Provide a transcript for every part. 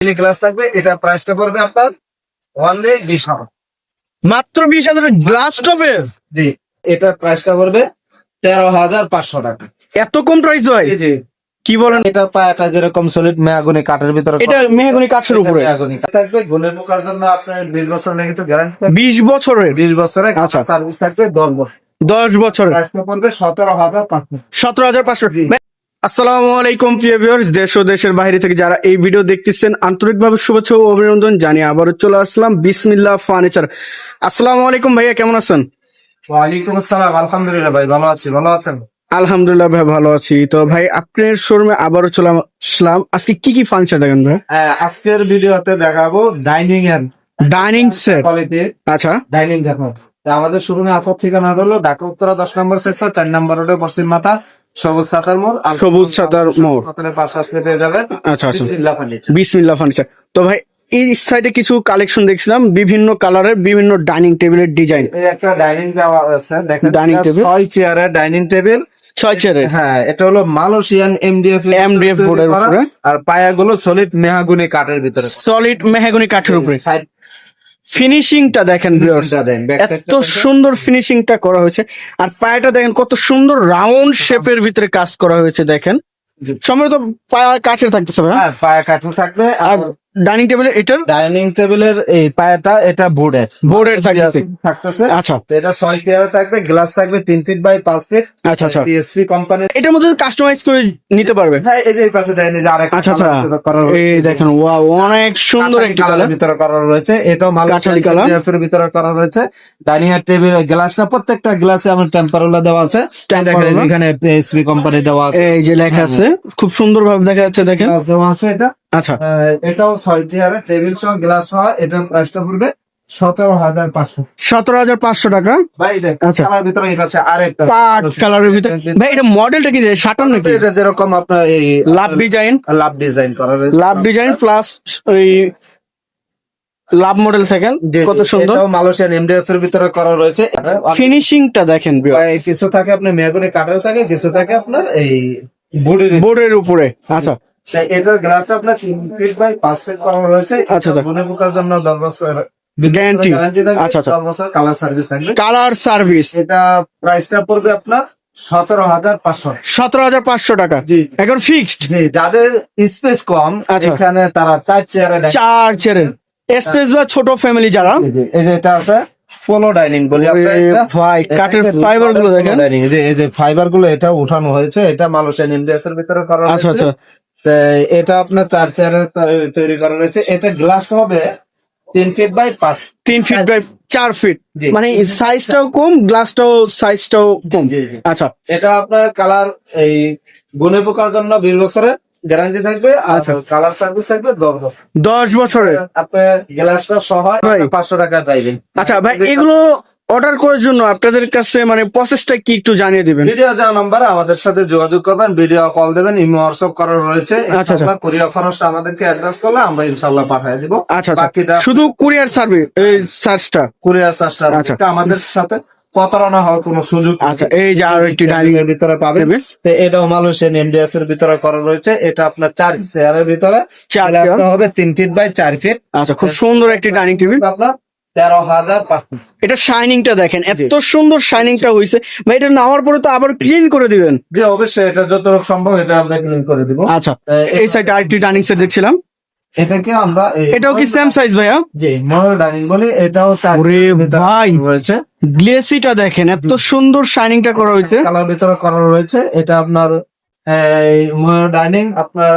Milli glass থাকবে এটা প্রাইসটা পড়বে আপনার ওয়ানলি বিশ হাজার। মাত্র বিশ হাজার গ্লাস টপের জি এটার প্রাইসটা পড়বে তেরো হাজার পাঁচশো টাকা। এত কম প্রাইস ভাই? জি কি বলেন? এটা পায়াটা যেরকম সলিড মেয়াগুনি কাঠের ভিতরে এটা মেহগনি কাঠের উপরে? মেয়াগুনি থাকবে গুণের পোকার জন্য আপনার বিশ বছর নাকি তো গ্যারান্টি বিশ বছরের? বিশ বছরের আচ্ছা। সার্ভিস থাকবে দশ বছর দশ প্রাইসটা পড়বে সতেরো হাজার পাঁচশো। সতেরো হাজার পাঁচশো। আসসালামু আলাইকুম প্রিয় ভিউয়ার্স। দেশ ও দেশের বাইরে থেকে যারা এই ভিডিও দেখতেছেন আন্তরিকভাবে শুভেচ্ছা ও অভিনন্দন জানিয়ে আবারও চলে আসলাম বিসমিল্লাহ ফার্নিচার। আসসালামু আলাইকুম ভাইয়া কেমন আছেন? ওয়ালাইকুম আসসালাম। আলহামদুলিল্লাহ ভাই ভালো আছি। ভালো আছেন? আলহামদুলিল্লাহ ভাই ভালো আছি। তো ভাই আপনার শোরুমে আবারও চলে আসলাম। আজকে কি কি ফার্নিচার দেখেন ভাই? হ্যাঁ, আজকের ভিডিওতে দেখাবো ডাইনিং এর ডাইনিং সেট আচ্ছা। ডাইনিং দেখাবো আমাদের শুরুতে আসার ঠিকানা হলো ঢাকা উত্তরা দশ নম্বর সেক্টর চার নম্বর রোডে পশ্চিম মাথা সবুজ সাতার মোড় সবুজ মোড়। হোটেলের পাশে আসলে পেয়ে যাবেন আচ্ছা আচ্ছা। বিসমিল্লাহ ফার্নিচার বিসমিল্লাহ ফার্নিচার তো ভাই এই সাইডে কিছু কালেকশন দেখছিলাম বিভিন্ন কালারের বিভিন্ন ডাইনিং টেবিলের ডিজাইন একটা ডাইনিং দেওয়া আছে দেখেন এটা table? ছয় চেয়ারের ডাইনিং টেবিল ছয় চেয়ারের হ্যাঁ এটা হলো মালয়েশিয়ান এমডিএফ board এর উপরে। আর পায়াগুলো সলিড মেহাগুনি কাঠের ভিতরে সলিড মেহগনি কাঠের উপরে। সাইড ফিনিশিংটা দেখেন এত সুন্দর ফিনিশিংটা করা হয়েছে। আর পায়াটা দেখেন কত সুন্দর রাউন্ড শেপের ভিতরে কাজ করা হয়েছে দেখেন। সময় তো পায়া কাঠের থাকতেছে ভাই হ্যাঁ? পায়া কাঠের থাকবে আর ডাইনিং টেবিলে এটার ডাইনিং টেবিলের এই পায়াটা এটা বোর্ডের। বোর্ডের থাকতেছে থাকতেছে। আচ্ছা। এটা ছয় চেয়ারে থাকবে গ্লাস থাকবে তিন ফিট বাই পাঁচ ফিট আচ্ছা আচ্ছা। পিএসপি কোম্পানির এটার মধ্যে কাস্টমাইজ করে নিতে পারবে। হ্যাঁ এই যে এই পাশে দেয়নি যে আরেকটা আচ্ছা আচ্ছা। এই দেখেন ওয়াও অনেক সুন্দর একটি কালার ভিতরে করা রয়েছে। এটাও কাঠালি colour। মালয়েশিয়ান ভিতরে করা রয়েছে। ডাইনিং এর টেবিল গ্লাসটা প্রত্যেকটা গ্লাসে আমার টেম্পারোলা দেওয়া আছে। দেখেন। এখানে পিএসপি কোম্পানি দেওয়া আছে। এই যে লেখা আছে। খুব সুন্দর ভাবে দেখা যাচ্ছে দেখেন। দেওয়া আছে এটা। আচ্ছা। এটাও ছয় চেয়ারে টেবিল সহ গ্লাস সহ এটার প্রাইসটা পড়বে সতেরো হাজার পাঁচশো। সতেরো হাজার পাঁচশো টাকা? ভাই দেখ আচ্ছা। ভিতরে আরেকটা কালারের ভাই এটা মডেলটা কি শাটার নাকি? এটা যেরকম আপনার এই লাভ ডিজাইন। লাভ ডিজাইন করা রয়েছে। লাভ ডিজাইন প্লাস ওই লাভ মডেল থাকেন কত সুন্দর। মালয়েশিয়ান এমডিএফ এর ভিতরে করা রয়েছে। ফিনিশিংটা দেখেন কিছু থাকে আপনার মেয়াগুনি কাঠের থাকে কিছু থাকে আপনার এই বোর্ডের বোর্ডের উপরে। আচ্ছা। এটার গ্লাসটা আপনার তিন ফিট বাই পাঁচ ফিট রয়েছে। আচ্ছা, আচ্ছা। মনে পোকার জন্য দশ বছর গ্যারান্টি আচ্ছা, আচ্ছা। বছর কালার সার্ভিস থাকবে। কালার সার্ভিস এটা প্রাইসটা পড়বে আপনার সতেরো হাজার পাঁচশো। সতেরো হাজার পাঁচশো টাকা। এখন ফিক্সড যাদের স্পেস কম আচ্ছা। এখানে তারা চার চেয়ারে চার চেয়ারের স্পেস বা ছোট ফ্যামিলি যারা? এই যে এটা আছে পোলো ডাইনিং বলি ভাই কাঠের ফাইবারগুলো দেখেন। ডাইনিং যে এই যে ফাইবারগুলো এটা উঠানো হয়েছে এটা মালয়েশিয়ান এর ভিতরে করা আচ্ছা আচ্ছা। এটা আপনার চার চেয়ারে তৈরি করা রয়েছে এটা গ্লাস হবে তিন ফিট বাই পাঁচ তিন ফিট বাই চার ফিট। মানে সাইজটাও কম গ্লাসটাও সাইজটাও কম। আচ্ছা এটা আপনার কালার এই গুনে পোকার জন্য বিশ বছরের গ্যারান্টি থাকবে আর আচ্ছা। কালার সার্ভিস থাকবে দশ বছর দশ বছরের আপনার গ্লাসটা সহ। পাঁচশো টাকা পাইবেন আচ্ছা ভাই এগুলো অর্ডার করার জন্য আপনাদের কাছে মানে প্রসেসটা কি একটু জানিয়ে দিবেন? ভিডিও দেওয়া নাম্বারে আমাদের সাথে যোগাযোগ করবেন ভিডিও কল দেবেন ইমো হোয়াটসঅ্যাপ করা রয়েছে। আচ্ছা, আচ্ছা। কুরিয়ার খরচটা আমাদেরকে অ্যাডভান্স করলে আমরা ইনশাল্লাহ পাঠিয়ে দিব। আচ্ছা আচ্ছা। বাকিটা শুধু কুরিয়ার সার্ভিস এই চার্জটা কুরিয়ার চার্জটা আচ্ছা। আমাদের সাথে প্রতারণা হওয়ার কোনো সুযোগ আচ্ছা এই যে আরও একটি ডাইনিং এর ভিতরে পাবেন। তো এটাও মালয়েশিয়ান এমডিএফ এর ভিতরে করা রয়েছে। এটা আপনার চার চেয়ারের ভিতরে। চার হবে তিন ফিট বাই চার ফিট আচ্ছা খুব সুন্দর একটি ডাইনিং টেবিল আপনার তেরো হাজার এটা শাইনিংটা দেখেন এত সুন্দর শাইনিংটা হয়েছে ভাই এটা নেওয়ার পরে তো আবার ক্লিন করে দিবেন। যে অবশ্যই এটা যতটুকু সম্ভব এটা আমরা ক্লিন করে দিব। আচ্ছা এই সাইডে আরেকটি ডাইনিং সেট দেখছিলাম। এটাকে আমরা এই- এটাও কি সেম সাইজ ভাইয়া? জি ময়ূর ডাইনিং বলি এটাও ভাই। রয়েছে। গ্লেসিটা দেখেন এত সুন্দর শাইনিংটা করা হয়েছে কালার ভিতরে করা রয়েছে এটা আপনার ময়ূর ডাইনিং আপনার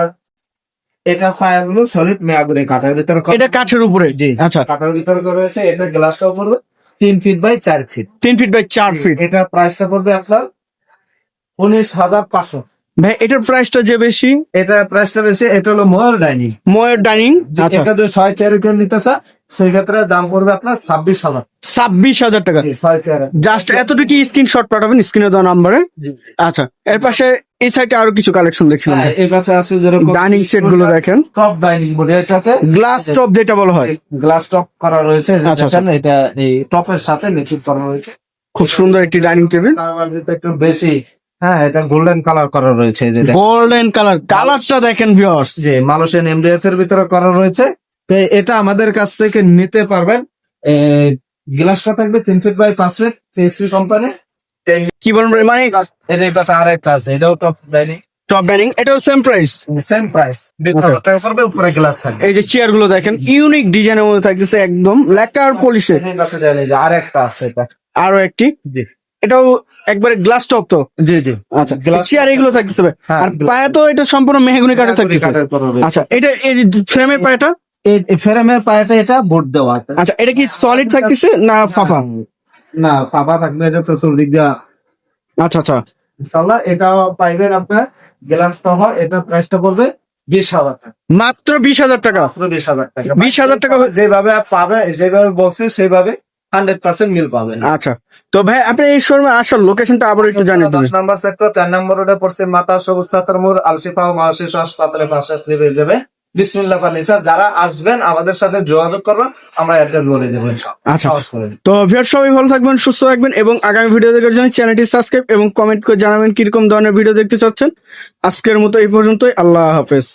এটা ফায়ারগুলো সলিড মেয়াগুনি কাঠের ভিতরে এটা কাঠের উপরে? জি। আচ্ছা। কাঠের ভিতরে রয়েছে এটা গ্লাসটাও পড়বে তিন ফিট বাই চার ফিট তিন ফিট বাই চার ফিট এটা প্রাইসটা পড়বে আপনার উনিশ হাজার পাঁচশো। ভাই এটার প্রাইসটা যে বেশি? এটা প্রাইসটা বেশি এটা হলো ময়ূর ডাইনিং ময়ের ডাইনিং এটা যদি ছয় চেয়ার কেউ নিতে চায় সেই ক্ষেত্রে দাম পড়বে আপনার ছাব্বিশ হাজার। ছাব্বিশ হাজার টাকা। ছয় চেয়ারে জাস্ট এতটুকু স্ক্রিনশট পাঠাবেন স্ক্রিনে দেওয়া নাম্বারে আচ্ছা এর পাশে এই সাইডে আরও কিছু কালেকশন দেখছিলাম হ্যাঁ, এই পাশে আছে যেরকম ডাইনিং সেটগুলো দেখেন। টপ ডাইনিং বলে এটাকে গ্লাস টপ যেটা বলা হয়। গ্লাস টপ করা রয়েছে আচ্ছা, দেখেন, এটা এই টপের সাথে মেচিং করা রয়েছে। খুব সুন্দর একটি ডাইনিং টেবিল কারবার যেটা একটু বেশি হ্যাঁ এটা গোল্ডেন কালার করা রয়েছে। গোল্ডেন কালার কালারটা দেখেন ভিউয়ার্স যে মালয়েশিয়ান এমডিএফ এর ভিতরে করা রয়েছে। তো এটা আমাদের কাছ থেকে নিতে পারবেন। গ্লাসটা থাকবে তিন ফিট বাই পাঁচ ফিট পিএসপি কোম্পানি কি বলেন মানে এর এই আর একটা আছে এটাও টপ ডাইনিং টপ ডাইনিং এটাও সেম প্রাইস সেম প্রাইস উপরে গ্লাস থাকবে। এই যে চেয়ারগুলো দেখেন ইউনিক ডিজাইনের মধ্যে থাকতেছে একদম লেকার পলিশে আর একটা আছে এটা। আরও একটি? এটাও একবারে গ্লাস টপ তো? জি জি। আচ্ছা চেয়ার এগুলো থাকতেছে হ্যাঁ, আর পায়ে তো এটা সম্পূর্ণ মেহগুনি কাঠে থাকতেছে। কাঠের রয়েছে। আচ্ছা এটা এই ফ্রেমের পায়েটা? এই ফ্রেমের পায়েটা এটা বোর্ড দেওয়া। আচ্ছা এটা কি সলিড থাকতেছে না ফাঁপা? না ফাঁপা থাকবে এটা চতুর্দিক দিয়া। আচ্ছা আচ্ছা। ইনশাল্লাহ এটাও পাইবেন আপনার গ্লাস এটা প্রাইসটা পড়বে বিশ হাজার টাকা। মাত্র বিশ হাজার টাকা? মাত্র বিশ হাজার টাকা। 20,000 টাকা যেভাবে পাবে যেভাবে বলছে সেভাবে হান্ড্রেড পার্সেন্ট মিল পাবেন। আচ্ছা। তো ভাই আপনি এই শোরুমে আসার লোকেশনটা আবার একটু জানিয়ে দশ দেবেন নম্বর সেক্টর চার নম্বর রোডে পড়ছে মাতা সবুজ সাতার মোড় আলশিফা ও মহাশিশু হাসপাতালের পাশে যাবে বিসমিল্লা ফার্নিচার যারা আসবেন আমাদের সাথে যোগাযোগ করবেন আমরা অ্যাড্রেস বলে দেবো আচ্ছা। তো সবাই ভালো থাকবেন সুস্থ থাকবেন এবং আগামী ভিডিও দেখার জন্য চ্যানেলটি সাবস্ক্রাইব এবং কমেন্ট করে জানাবেন কীরকম ধরনের ভিডিও দেখতে চাচ্ছেন। আজকের মতো এই পর্যন্তই। আল্লাহ হাফেজ।